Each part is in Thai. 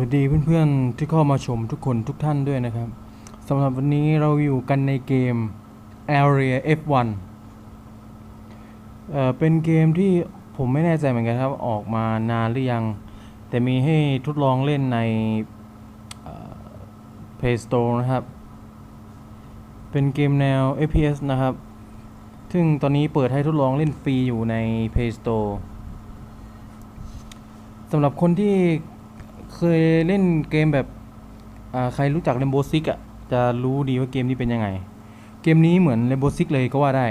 วัสดีเพื่อนๆที่เข้ามาชมทุกคนทุกท่านด้วยนะครับสำหรับวันนี้เราอยู่กันในเกม Area F1 เอ่อเป็นเกมที่ผมไม่แน่ใจเหมือนกันครับออกมานานหรือยัง แต่มีให้ทดลองเล่นใน Play Store นะครับ เป็นเกมแนว FPS นะครับ ซึ่งตอนนี้เปิดให้ทดลองเล่นฟรีอยู่ใน Play Store สำหรับคนที่ เคยเล่นเกมแบบใครรู้จัก Rainbow Six อะ จะรู้ดีว่าเกมนี้เป็นยังไง เกมนี้เหมือน Rainbow Six เลยก็ว่าได้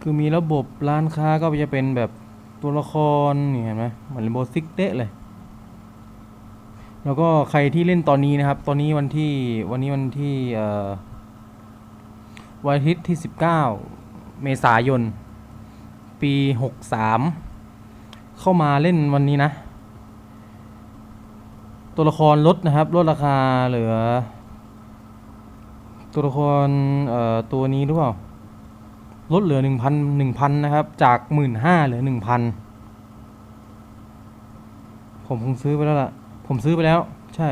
คือมีระบบร้านค้าก็จะเป็นแบบตัวละครนี่เห็นไหมเหมือน Rainbow Six เด้เลย แล้วก็ใครที่เล่นตอนนี้นะครับ ตอนนี้วันที่วันนี้วันที่เอ่อวันอาทิตย์ที่ 19 เมษายน ปี 63 เข้ามาเล่นวันนี้นะ ตัวละครลดนะครับลดราคาเหลือ ตัวละครเอ่อตัวนี้หรือเปล่าลดเหลือหนึ่งพันหนึ่งพันนะครับ จากหมื่นห้าเหลือหนึ่งพันผมคงซื้อไปแล้วล่ะ ผมซื้อไปแล้ว ใช่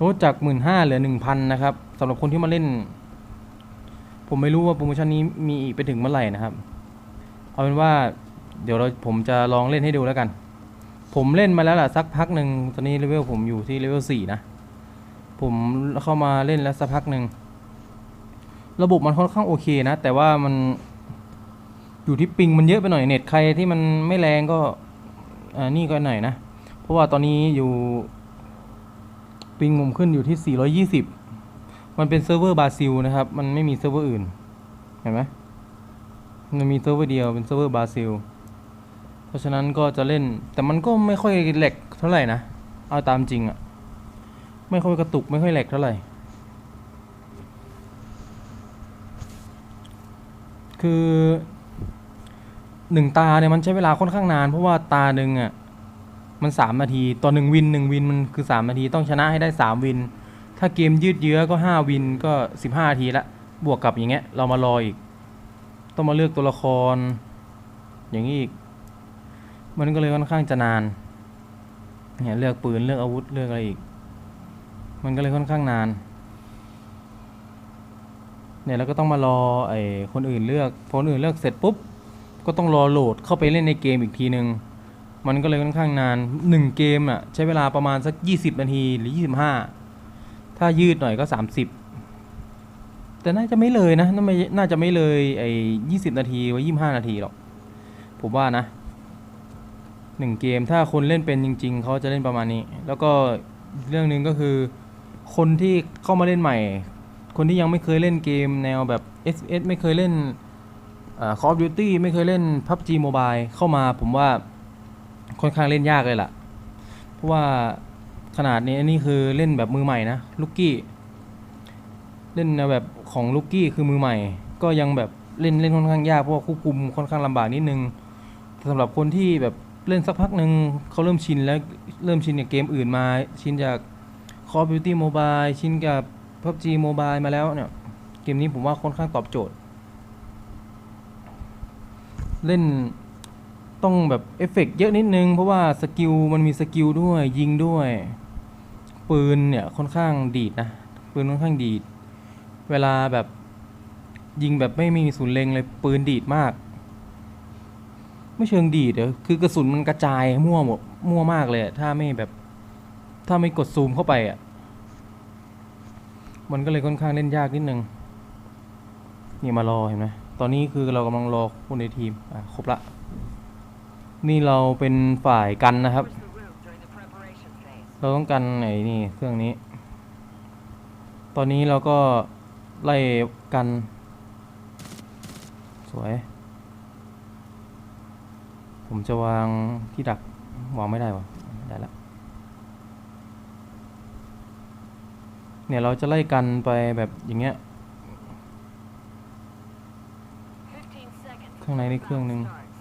ลดจากหมื่นห้าเหลือหนึ่งพันนะครับสำหรับคนที่มาเล่น ผมไม่รู้ว่าโปรโมชั่นนี้มีอีกไปถึงเมื่อไหร่นะครับ เอาเป็นว่า เดี๋ยวเราผมจะลองเล่นให้ดูแล้วกัน ผมเล่นมาแล้วล่ะสักพักหนึ่งตอนนี้เลเวลผมอยู่ที่เลเวลสี่นะ ผมเข้ามาเล่นแล้วสักพักหนึ่ง ระบบมันค่อนข้างโอเคนะ แต่ว่ามันอยู่ที่ปิงมันเยอะไปหน่อยเน็ตใครที่มันไม่แรงก็อ่านี่ก็หน่อยนะ เพราะว่าตอนนี้อยู่ปิงผมขึ้นอยู่ที่ 420 มันเป็นเซิร์ฟเวอร์บราซิลนะครับ มันไม่มีเซิร์ฟเวอร์อื่น เห็นไหมมันมีเซิร์ฟเวอร์เดียวเป็นเซิร์ฟเวอร์บราซิล ราะฉะนั้นก็จะเล่น แต่มันก็ไม่ค่อยแหลกเท่าไหร่นะ เอาตามจริงอะไม่ค่อยกระตุกไม่ค่อยแหลกเท่าไหร่ คือหนึ่งตาเนี่ยมันใช้เวลาค่อนข้างนาน เพราะว่าตาหนึ่งอะมันสามนาทีต่อหนึ่งวินหนึ่งวินมันคือสามนาทีต้องชนะให้ได้สามวิน ถ้าเกมยืดเยื้อก็ห้าวินก็สิบห้านาทีละบวกกับอย่างเงี้ยเรามารออีก ต้องมาเลือกตัวละครอย่างนี้อีก มันก็เลยค่อนข้างจะนานเนี่ยเลือกปืนเลือกอาวุธเลือกอะไรอีก มันก็เลยค่อนข้างนาน เนี่ยแล้วก็ต้องมารอไอ้คนอื่นเลือกคนอื่นเลือกเสร็จปุ๊บก็ต้องรอโหลดเข้าไปเล่นในเกมอีกทีนึงมันก็เลยค่อนข้างนานหนึ่งเกมอะใช้เวลาประมาณสักยี่สิบนาทีหรือยี่สิบห้าถ้ายืดหน่อยก็สามสิบแต่น่าจะไม่เลยนะ น่าจะไม่เลยไอ้ยี่สิบนาทีไว้ยี่สิบห้านาทีหรอก ผมว่านะ หนึ่งเกม ถ้าคนเล่นเป็นจริง ๆ เขาจะเล่นประมาณนี้ แล้วก็เรื่องหนึ่งก็คือ คนที่เข้ามาเล่นใหม่ คนที่ยังไม่เคยเล่นเกมแนวแบบ S S ไม่เคยเล่นเอ่อ Call of Duty ไม่เคยเล่น PUBG Mobile เข้ามาผมว่าค่อนข้างเล่นยากเลยล่ะ เพราะว่าขนาดนี้อันนี้คือเล่นแบบมือใหม่นะลูกกี้เล่นแนวแบบของลูกกี้คือมือใหม่ ก็ยังแบบเล่นเล่นค่อนข้างยากเพราะว่าควบคุมค่อนข้างลำบากนิดนึงสำหรับคนที่แบบ เล่นสักพักหนึ่งเขาเริ่มชินแล้วเริ่มชินกับเกมอื่นมา ชินจาก Call of Duty Mobile ชินกับ PUBG Mobile มาแล้วเนี่ยเกมนี้ผมว่าค่อนข้างตอบโจทย์ เล่นต้องแบบเอฟเฟกต์เยอะนิดนึง เพราะว่าสกิลมันมีสกิลด้วยยิงด้วย ปืนเนี่ยค่อนข้างดีดนะ ปืนค่อนข้างดีด เวลาแบบยิงแบบไม่มีศูนย์เล็งเลยปืนดีดมาก ไม่เชิงดีเดี๋ยวคือกระสุนมันกระจายมั่วหมดมั่วมากเลยถ้าไม่แบบถ้าไม่กดซูมเข้าไปอะมันก็เลยค่อนข้างเล่นยากนิดนึงนี่มารอเห็นไหมตอนนี้คือเรากำลังรอคนในทีมอะครบละ นี่เราเป็นฝ่ายกันนะครับ เราต้องกันไอ้นี่เครื่องนี้ ตอนนี้เราก็ไล่กัน สวย ผมจะวางที่ดักวางไม่ได้วะได้ละเนี่ยเราจะไล่กันไปแบบอย่างเงี้ย15 seconds. ข้างในนี่เครื่องหนึ่ง Starts.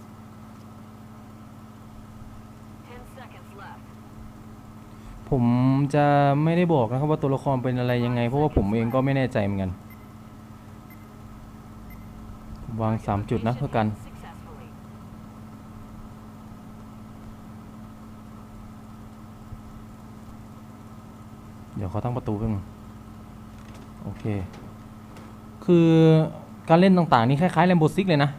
10 seconds left. ผมจะไม่ได้บอกนะครับว่าตัวละครเป็นอะไรยังไง เพราะว่าผมเองก็ไม่แน่ใจเหมือนกัน วางสามจุดนะเพื่อกัน เดี๋ยวเขาตั้งประตูเพิ่งโอเค คือการเล่นต่างๆ นี่คล้ายๆ Rainbow Six เลยนะ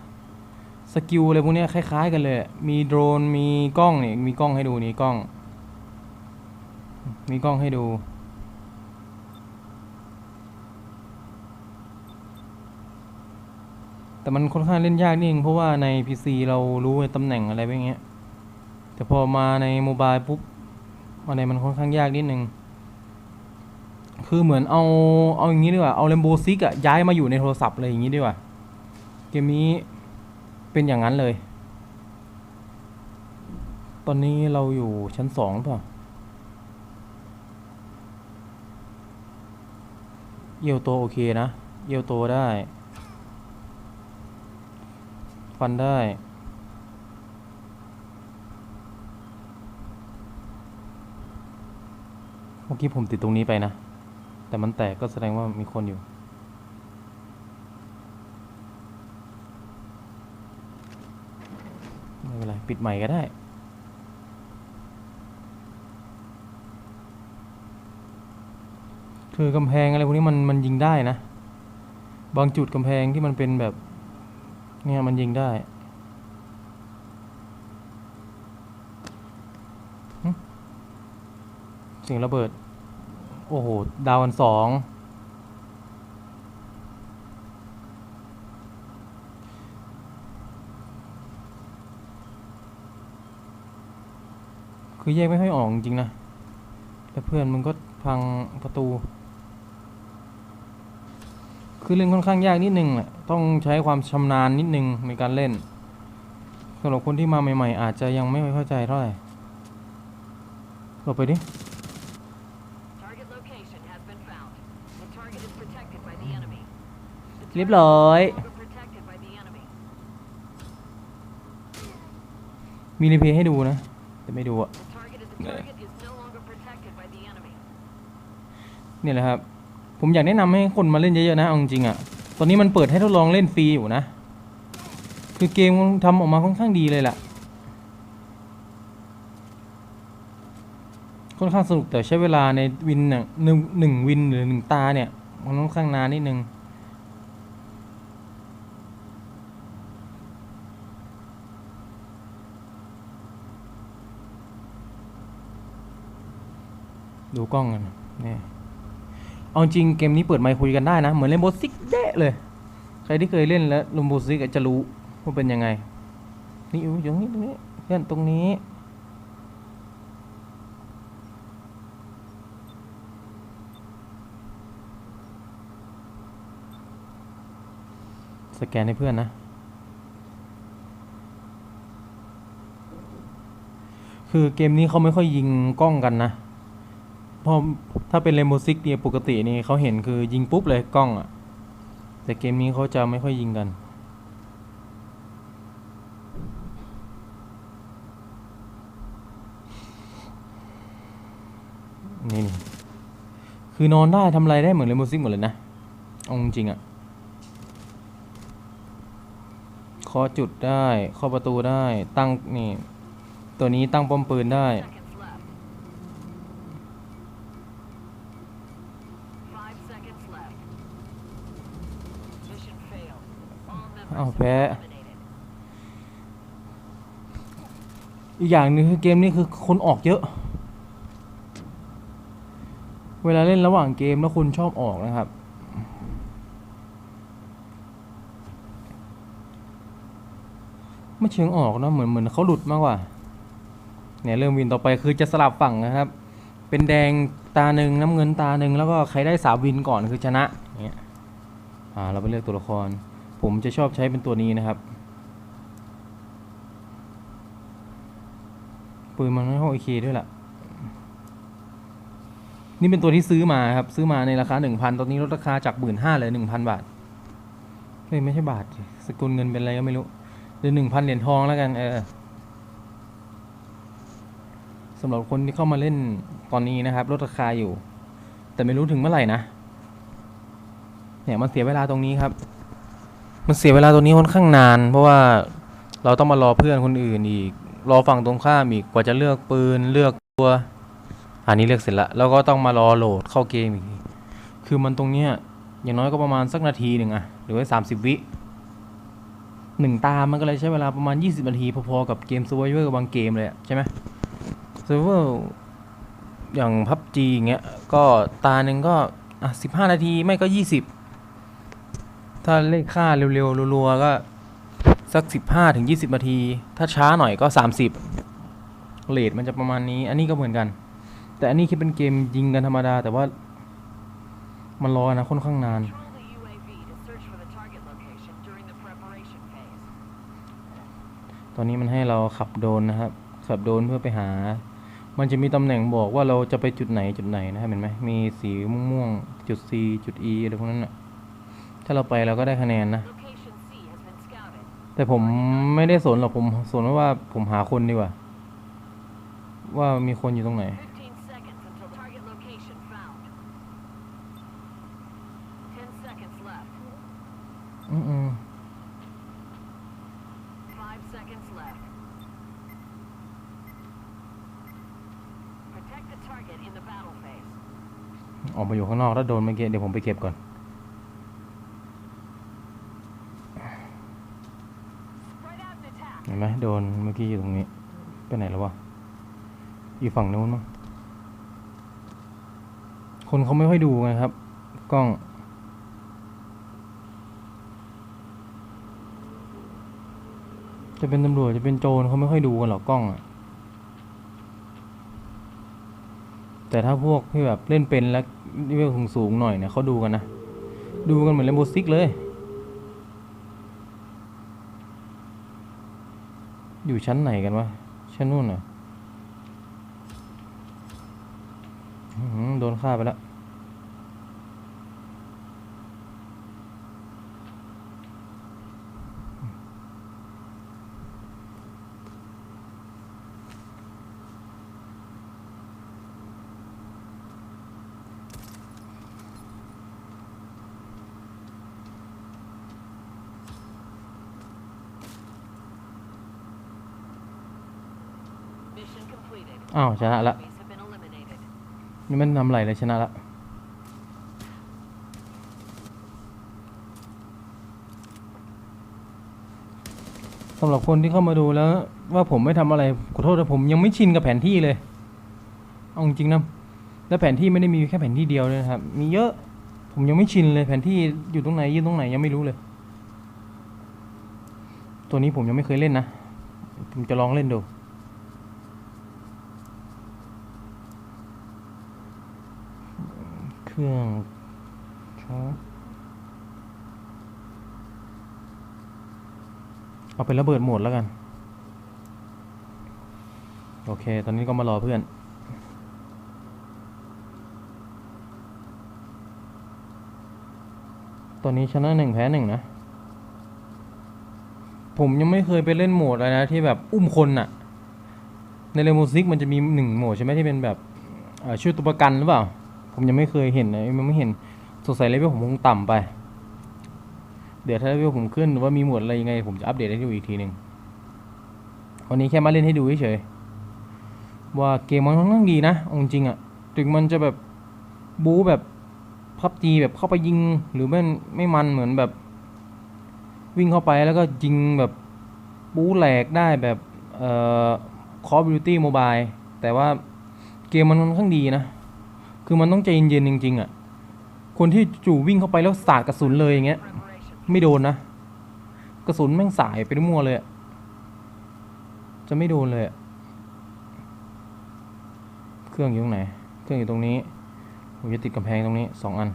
สกิลอะไรพวกเนี้ยคล้ายๆกันเลย มีโดรน มีกล้องเนี่ยมีกล้องให้ดูนี่กล้อง มีกล้องให้ดู แต่มันค่อนข้างเล่นยากนิดนึงเพราะว่าใน PC เรารู้ตำแหน่งอะไรแบบเงี้ย แต่พอมาในโมบายปุ๊บอะไรมันค่อนข้างยากนิดนึง คือเหมือนเอาเอาอย่างนี้ดีกว่า เอา Rainbow Six อะย้ายมาอยู่ในโทรศัพท์เลยอย่างนี้ดีกว่า เกมนี้เป็นอย่างนั้นเลย ตอนนี้เราอยู่ชั้นสองเปล่าเอียวโตโอเคนะเอียวโตได้ ฟันได้เมื่อกี้ผมติดตรงนี้ไปนะ แต่มันแตกก็แสดงว่ามีคนอยู่ ไม่เป็นไร ปิดใหม่ก็ได้ คือกำแพงอะไรพวกนี้มันมันยิงได้นะ บางจุดกำแพงที่มันเป็นแบบ เนี่ยมันยิงได้เสียงระเบิด โอ้โห ดาวกันสองคือแยกไม่ค่อยออกจริงนะ แล้วเพื่อนมึงก็พังประตู คือเล่นค่อนข้างยากนิดนึงแหละ ต้องใช้ความชำนาญนิดนึงในการเล่นสำหรับคนที่มาใหม่ ๆ อาจจะยังไม่ค่อยเข้าใจเท่าไหร่หลบไปดิ เรียบร้อย มีรีเพย์ให้ดูนะ แต่ไม่ดูอะ The target is the target is no longer protected by the enemy. นี่แหละครับ ผมอยากแนะนำให้คนมาเล่นเยอะๆนะเอาจริงๆอะตอนนี้มันเปิดให้ทดลองเล่นฟรีอยู่นะ คือเกมทำออกมาค่อนข้างดีเลยแหละค่อนข้างสนุกแต่ใช้เวลาในวินหนึ่งหนึ่งวินหรือหนึ่งตาเนี่ย มันค่อนข้างนานนิดนึง ดูกล้องกันนี่เอาจริงเกมนี้เปิดไมค์คุยกันได้นะ เหมือนเล่นโบสิกเดะเลย ใครที่เคยเล่นแล้วลมโบสิกจะรู้ว่าเป็นยังไง นี่อยู่ตรงนี้ตรงนี้เพื่อนตรงนี้สแกนให้เพื่อนนะ คือเกมนี้เขาไม่ค่อยยิงกล้องกันนะ พราะถ้าเป็นเรมโบซิกเนี่ยปกตินี่เขาเห็นคือยิงปุ๊บเลยกล้องอะ่ะแต่เกมนี้เขาจะไม่ค่อยยิงกันนี่นี่คือนอนได้ทำอะไรได้เหมือนเรมโบซิกหมดเลยนะอาจริงอะ่ะเคาะจุดได้เคาะประตูได้ตั้งนี่ตัวนี้ตั้งป้อมปืนได้ All members อ้าวแพ้ อีกอย่างหนึ่งคือเกมนี้คือคนออกเยอะ เวลาเล่นระหว่างเกมแล้วคุณชอบออกนะครับไม่เชิงออกนะเหมือนเหมือนเขาหลุดมากกว่าเนี่ยเริ่มวินต่อไปคือจะสลับฝั่งนะครับ เป็นแดงตาหนึ่งน้ำเงินตาหนึ่งแล้วก็ใครได้สามวินก่อนคือชนะเงี้ยอ่าเราไปเลือกตัวละคร ผมจะชอบใช้เป็นตัวนี้นะครับปืนมันไม่ค่อยโอเคด้วยล่ะ นี่เป็นตัวที่ซื้อมาครับ ซื้อมาในราคาหนึ่งพันตอนนี้ลดราคาจากหมื่นห้าเหลือหนึ่งพันบาท เฮ้ย ไม่ใช่บาท สกุลเงินเป็นอะไรก็ไม่รู้หรือหนึ่งพันเหรียญทองแล้วกัน เออสำหรับคนที่เข้ามาเล่นตอนนี้นะครับลดราคาอยู่ แต่ไม่รู้ถึงเมื่อไหร่นะ เนี่ยมันเสียเวลาตรงนี้ครับ มันเสียเวลาตรงนี้ค่อนข้างนาน เพราะว่าเราต้องมารอเพื่อนคนอื่นอีก รอฝั่งตรงข้ามอีกกว่าจะเลือกปืนเลือกตัว อันนี้เลือกเสร็จล้วแล้วก็ต้องมารอโหลดเข้าเกมอีก คือมันตรงเนี้ยอย่างน้อยก็ประมาณสักนาทีหนึ่งอะหรือว่าสามสิบวิหนึ่งตา มันก็เลยใช้เวลาประมาณ 20 นาที พอๆกับเกม Survivor บางเกมเลยใช่ไหม Survivor อย่างพับจีอย่างเงี้ย ก็ตาหนึ่งก็อะสิบห้านาทีไม่ก็ 20 ถ้าเลขค่าเร็วๆรัวๆก็สัก 15ถึง20นาที ถ้าช้าหน่อยก็ 30เลทมันจะประมาณนี้ อันนี้ก็เหมือนกัน แต่อันนี้คิดเป็นเกมยิงกันธรรมดา แต่ว่ามันรอนะค่อนข้างนาน ตอนนี้มันให้เราขับโดรนนะครับ ขับโดรนเพื่อไปหา มันจะมีตำแหน่งบอกว่าเราจะไปจุดไหนจุดไหนนะครับเห็นไหมมีสีม่วงๆจุด C จุด E อะไรพวกนั้นนะ ถ้าเราไปเราก็ได้คะแนนนะ Location C has been scouted. แต่ผมไม่ได้สนหรอกผมสนว่าผมหาคนดีกว่า ว่ามีคนอยู่ตรงไหน15 seconds until target location found. 10 seconds left. อืม5 seconds left. Protect the target in the battle phase. ๆออกมาอยู่ข้างนอกแล้วโดนเมื่อกี้เดี๋ยวผมไปเก็บก่อน Spread out and attack. เห็นไห มโดนเมื่อกี้อยู่ตรงนี้ ไปไหนแล้ววะ อยู่ฝั่งนู้นมั้งคนเขาไม่ค่อยดูไงครับ กล้อง จะเป็นตำรวจจะเป็นโจรเขาไม่ค่อยดูกันหรอกกล้องอะแต่ถ้าพวกที่แบบเล่นเป็นแล้วเวลสูงหน่อยเนี่ยเขาดูกันนะ ดูกันเหมือนเลมโบซิกเลย อยู่ชั้นไหนกันวะ ชั้นนู่นเหรออื้อหือโดนฆ่าไปแล้ว อ้าวชนะละนี่มันทำอะไรเลยชนะละสำหรับคนที่เข้ามาดูแล้วว่าผมไม่ทำอะไรขอโทษนะผมยังไม่ชินกับแผนที่เลยเอาจริงนะแล้วแผนที่ไม่ได้มีแค่แผนที่เดียวเลยนะครับ มีเยอะ ผมยังไม่ชินเลยแผนที่อยู่ตรงไหนยืนตรงไหนยังไม่รู้เลย ตัวนี้ผมยังไม่เคยเล่นนะ ผมจะลองเล่นดู เค รื่องชาเอาเป็นระเบิดโหมดแล้วกัน โอเค ตอนนี้ก็มารอเพื่อน ตอนนี้ชนะหนึ่งแพ้หนึ่งนะ ผมยังไม่เคยไปเล่นโหมดอะไรนะ ที่แบบอุ้มคนอะในเรโมซิกมันจะมีหนึ่งโหมดใช่ไหมที่เป็นแบบช่วยตัวประกันหรือเปล่า ผมยังไม่เคยเห็นนะยังไม่เห็นสงสัยเลเวลผมคงต่ำไป เดี๋ยวถ้าเลเวลผมขึ้นหรือว่ามีหมวดอะไรยังไง ผมจะอัปเดตให้ดูอีกทีหนึ่งวันนี้แค่มาเล่นให้ดูเฉยๆว่าเกมมันค่อนข้างดีนะอาจริงอะถึงมันจะแบบบู๊แบบพับจีแบบเข้าไปยิงหรือไม่ไม่มันเหมือนแบบ วิ่งเข้าไปแล้วก็ยิงแบบบู๊แหลกได้แบบเอ่อ Call of Duty Mobile แต่ว่าเกมมันค่อนข้างดีนะ คือมันต้องใจเย็นๆจริง ๆอะ คนที่จู่วิ่งเข้าไปแล้วสาดกระสุนเลยอย่างเงี้ย ไม่โดนนะ กระสุนแม่งสายไปมั่วเลยจะไม่โดนเลย เครื่องอยู่ตรงไหน เครื่องอยู่ตรงนี้ ผมจะติดกำแพงตรงนี้สองอัน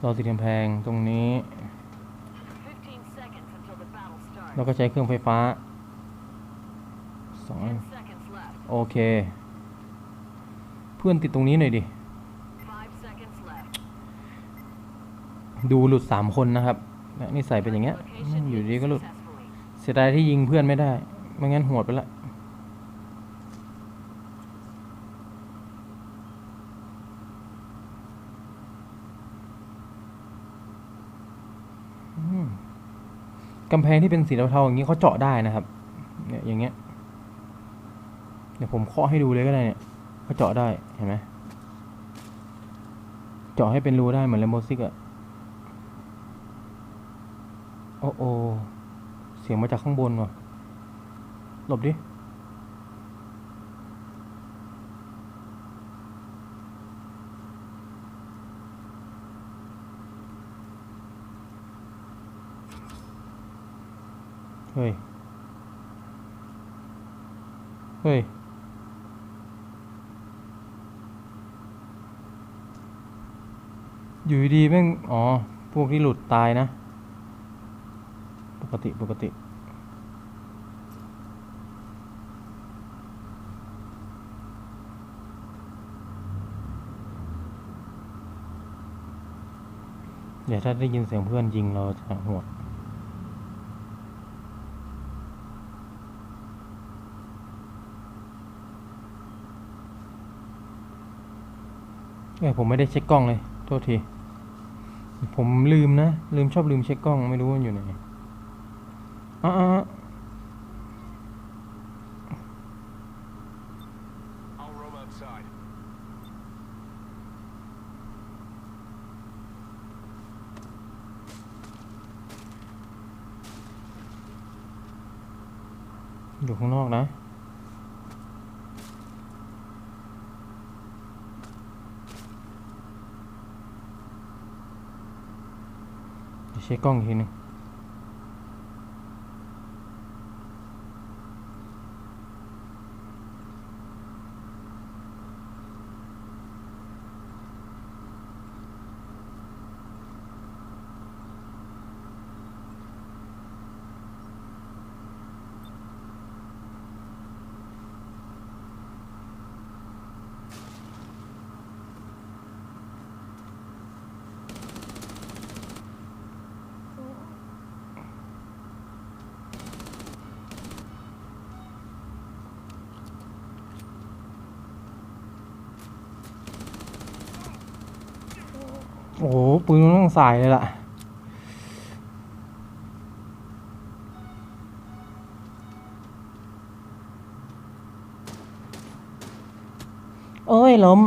เราติดกำแพงตรงนี้ แล้วก็ใช้เครื่องไฟฟ้าสองอัน10 seconds left. โอเค เพื่อนติดตรงนี้หน่อยดิ5 seconds left. ดูหลุดสามคนนะครับและนี่ใส่เป็นอย่างเงี้ย Location อยู่ hidden ดีก็หลุด successfully. เสียดายที่ยิงเพื่อนไม่ได้ ไม่งั้นโหดไปละอืม กำแพงที่เป็นสีเทาๆอย่างนี้เขาเจาะได้นะครับ เนี่ยอย่างเงี้ย เดี๋ยวผมเคาะให้ดูเลยก็ได้เนี่ยเขาเจาะได้เห็นไหมเจาะให้เป็นรูได้เหมือนเลมโบซิกอะโอ้โอเสียงมาจากข้างบนว่ะหลบดิ เฮ้ย เฮ้ย อยู่ดีแม่ง อ๋อ พวกที่หลุดตายนะ ปกติ ปกติเดี๋ยวถ้าได้ยินเสียงเพื่อนยิงเราจะหัว ดเอ้ยผมไม่ได้เช็คกล้องเลย โทษที ผมลืมนะ ลืมชอบลืมเช็คกล้องไม่รู้ว่ามันอยู่ไหนอะอะอะ I'll roam outside. อยู่ข้างนอกนะ เดี๋ยวเช็คกล้องอีกทีหนึง โอ้โหปืนมันต้องสายเลยล่ะ เอ้ยล้ม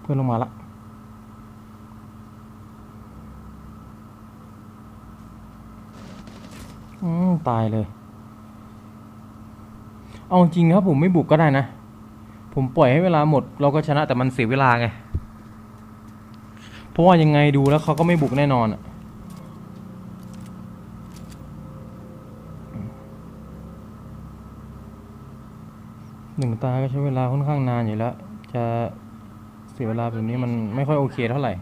เพื่อนลงมาละอืมตายเลย เอาจริงครับผมไม่บุกก็ได้นะ ผมปล่อยให้เวลาหมด เราก็ชนะแต่มันเสียเวลาไง เพราะว่ายังไงดูแล้วเขาก็ไม่บุกแน่นอนอะหนึ่งตาก็ใช้เวลาค่อนข้างนานอยู่แล้ว จะเสียเวลาแบบนี้มันไม่ค่อยโอเคเท่าไหร่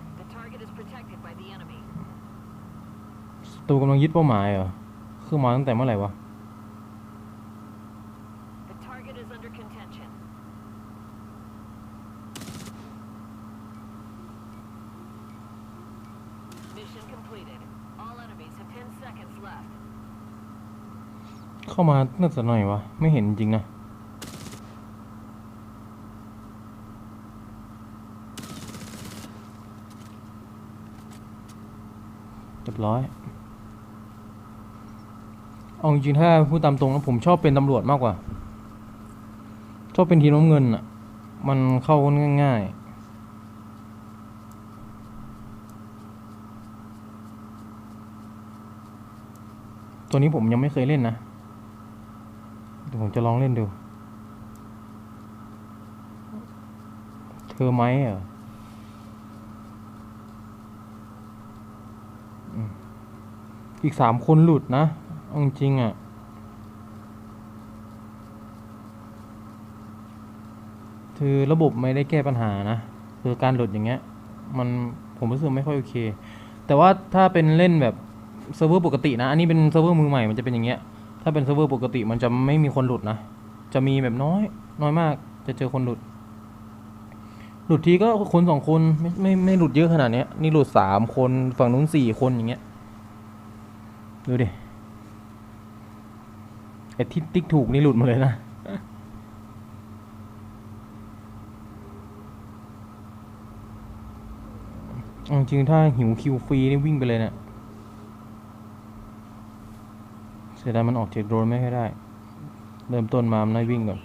ตูกำลังยึดเป้าหมายเหรอ คือมาตั้งแต่เมื่อไหร่วะ เข้ามาน่าจะหน่อยวะ ไม่เห็นจริงนะ เรียบร้อย เอาจริงๆถ้าพูดตามตรงแล้วผมชอบเป็นตำรวจมากกว่า ชอบเป็นทีมน้ำเงินอะมันเข้ากันง่ายๆตัวนี้ผมยังไม่เคยเล่นนะ ดี๋ยวผมจะลองเล่นดู เธอไหมเหรออีกสามคนหลุดนะเอาจริงๆอะ คือระบบไม่ได้แก้ปัญหานะ คือการหลุดอย่างเงี้ย มันผมรู้สึกไม่ค่อยโอเค แต่ว่าถ้าเป็นเล่นแบบเซิร์ฟเวอร์ปกตินะ อันนี้เป็นเซิร์ฟเวอร์มือใหม่ มันจะเป็นอย่างเงี้ย ถ้าเป็นเซิร์ฟเวอร์ปกติมันจะไม่มีคนหลุดนะ จะมีแบบน้อย น้อยมาก จะเจอคนหลุด หลุดทีก็คนสองคนไม่ไม่ไม่หลุดเยอะขนาดนี้นี่หลุดสามคนฝั่งนู้นสี่คนอย่างเงี้ย ดูดิไอ้ที่ติ๊กถูกนี่หลุดมาเลยนะจริงๆถ้าหิวคิวฟรีนี่วิ่งไปเลยเนี่ยเสียดายมันออกจากโดรนไม่ค่อยได้ เริ่มต้นมามันได้วิ่งก่อน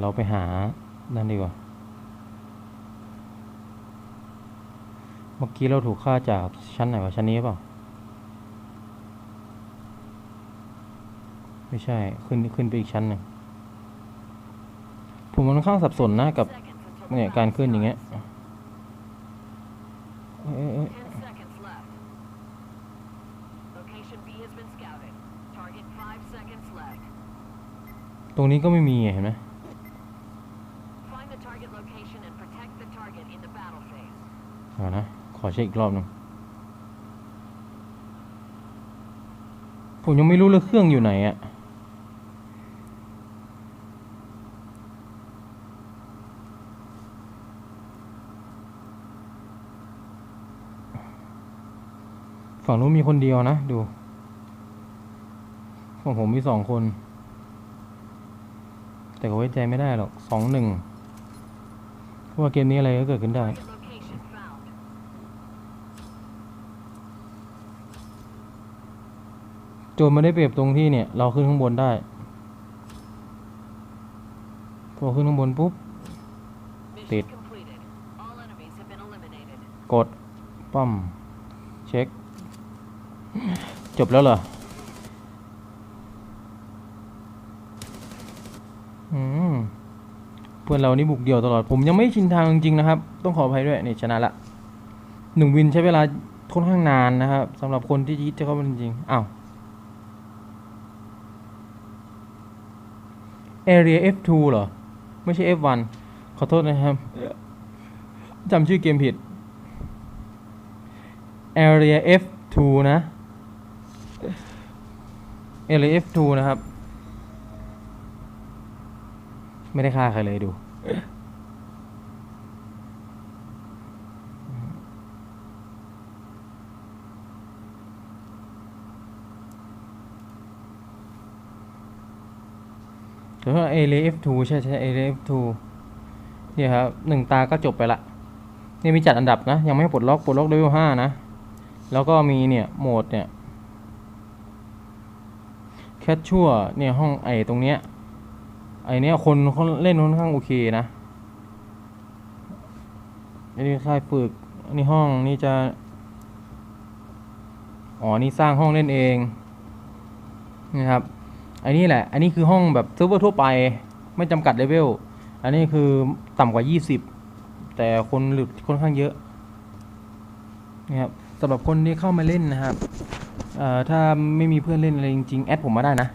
เราไปหา นั่นดีกว่า เมื่อกี้เราถูกฆ่าจากชั้นไหนวะชั้นนี้เปล่า ไม่ใช่ ขึ้นขึ้นไปอีกชั้นหนึ่งผมค่อนข้างสับสนนะกับ เนี่ยการขึ้นอย่างเงี้ยตรงนี้ก็ไม่มีเห็นไหมเอานะ ขอเช็คอีกรอบหนึ่งผมยังไม่รู้เลยเครื่องอยู่ไหนอะ่ะ ฝั่งนู้นมีคนเดียวนะ ดูของผมมีสองคน แต่ก็ไว้ใจไม่ได้หรอกสองหนึ่งเพราะว่าเกมนี้อะไรก็เกิดขึ้นได้โจรไม่ได้เปรียบตรงที่เนี่ย เราขึ้นข้างบนได้ พอขึ้นข้างบนปุ๊บ Mission Tịt. completed. All enemies have been eliminated. กดป้อมเช็ค จบแล้วเหรออืมเพื่อนเรานี่บุกเดี่ยวตลอด ผมยังไม่ชินทางจริงๆนะครับ ต้องขออภัยด้วยนี่ชนะละหนึ่งวินใช้เวลาค่อนข้างนานนะครับสำหรับคนที่คิดจะเข้ามาจริงๆอ้าว Area F2 เหรอ ไม่ใช่ F1 ขอโทษนะครับจำชื่อเกมผิด Area F2 นะ Area F2 นะครับ ไม่ได้ฆ่าใครเลยดูแต่ว่า Area F2 ใช่ใช่ A L F 2 เนี่ยครับหนึ่งตาก็จบไปละนี่มีจัดอันดับนะ ยังไม่ปลดล็อกปลดล็อกเลเวลห้านะ แล้วก็มีเนี่ยโหมดเนี่ย แคชชัวเนี่ยห้องไอตรงเนี้ยไอเนี้ยคนเขาเล่นค่อนข้างโอเคนะอันนี้ค่ายฝึกอันนี้ห้องนี่จะ อ๋อ นี่สร้างห้องเล่นเองนะครับอันนี้แหละ อันนี้คือห้องแบบเซิร์ฟเวอร์ทั่วไป ไม่จำกัดเลเวล อันนี้คือต่ำกว่า 20 แต่คนหลุดค่อนข้างเยอะนะครับสำหรับคนที่เข้ามาเล่นนะครับ เอ่อถ้าไม่มีเพื่อนเล่นอะไรจริงๆ แอดผมมาได้นะ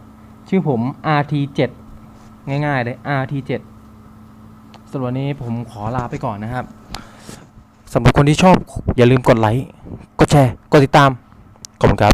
ชื่อผม RT7 ง่ายๆเลย RT7 สำหรับวันนี้ผมขอลาไปก่อนนะครับสำหรับคนที่ชอบอย่าลืมกดไลค์ กดแชร์ กดติดตาม ขอบคุณครับ